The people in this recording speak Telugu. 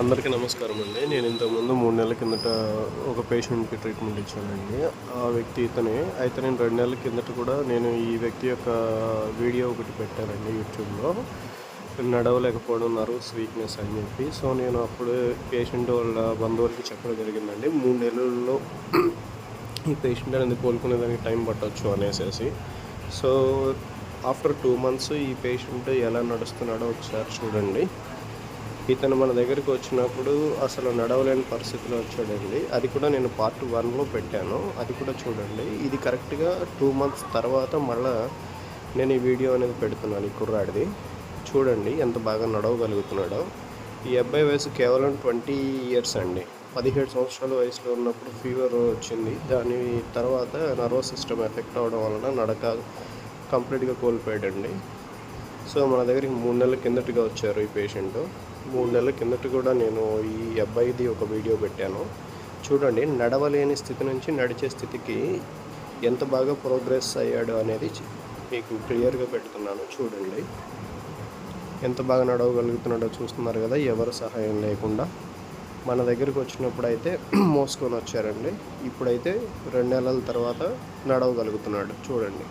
అందరికీ నమస్కారం అండి. నేను ఇంతకుముందు మూడు నెలల కిందట ఒక పేషెంట్కి ట్రీట్మెంట్ ఇచ్చానండి. ఆ వ్యక్తి ఇతనే. అయితే నేను రెండు నెలల కిందట కూడా నేను ఈ వ్యక్తి యొక్క వీడియో ఒకటి పెట్టానండి యూట్యూబ్లో. నడవలేకపోవడం నర్వస్ వీక్నెస్ అని చెప్పి. సో నేను అప్పుడు పేషెంట్ వాళ్ళ బంధువులకి చెప్పడం జరిగిందండి. మూడు నెలల్లో ఈ పేషెంట్ అనేది కోలుకునే దానికి టైం పట్టవచ్చు అనేసి సో ఆఫ్టర్ టూ మంత్స్ ఈ పేషెంట్ ఎలా నడుస్తున్నాడో ఒకసారి చూడండి. ఇతను మన దగ్గరికి వచ్చినప్పుడు అసలు నడవలేని పరిస్థితిలో వచ్చాడండి. అది కూడా నేను పార్ట్ వన్లో పెట్టాను. అది కూడా చూడండి. ఇది కరెక్ట్గా టూ మంత్స్ తర్వాత మళ్ళా నేను ఈ వీడియో అనేది పెడుతున్నాను ఈ కుర్రాడిది. చూడండి ఎంత బాగా నడవగలుగుతున్నాడో. ఈ అబ్బాయి వయసు కేవలం ట్వంటీ ఇయర్స్ అండి. పదిహేడు సంవత్సరాల వయసులో ఉన్నప్పుడు ఫీవర్ వచ్చింది. దాని తర్వాత నర్వస్ సిస్టమ్ ఎఫెక్ట్ అవడం వలన నడక కంప్లీట్గా కోల్పోయాడండి. సో మన దగ్గరికి మూడు నెలల కిందటగా వచ్చారు ఈ పేషెంట్. మూడు నెలల కిందట కూడా నేను ఈ అబ్బాయిది ఒక వీడియో పెట్టాను. చూడండి నడవలేని స్థితి నుంచి నడిచే స్థితికి ఎంత బాగా ప్రోగ్రెస్ అయ్యాడు అనేది మీకు క్లియర్గా పెడుతున్నాను. చూడండి. ఎంత బాగా నడవగలుగుతున్నాడో చూస్తున్నారు కదా ఎవరు సహాయం లేకుండా. మన దగ్గరికి వచ్చినప్పుడు అయితే మోసుకొని వచ్చారండి. ఇప్పుడైతే రెండు నెలల తర్వాత నడవగలుగుతున్నాడు. చూడండి.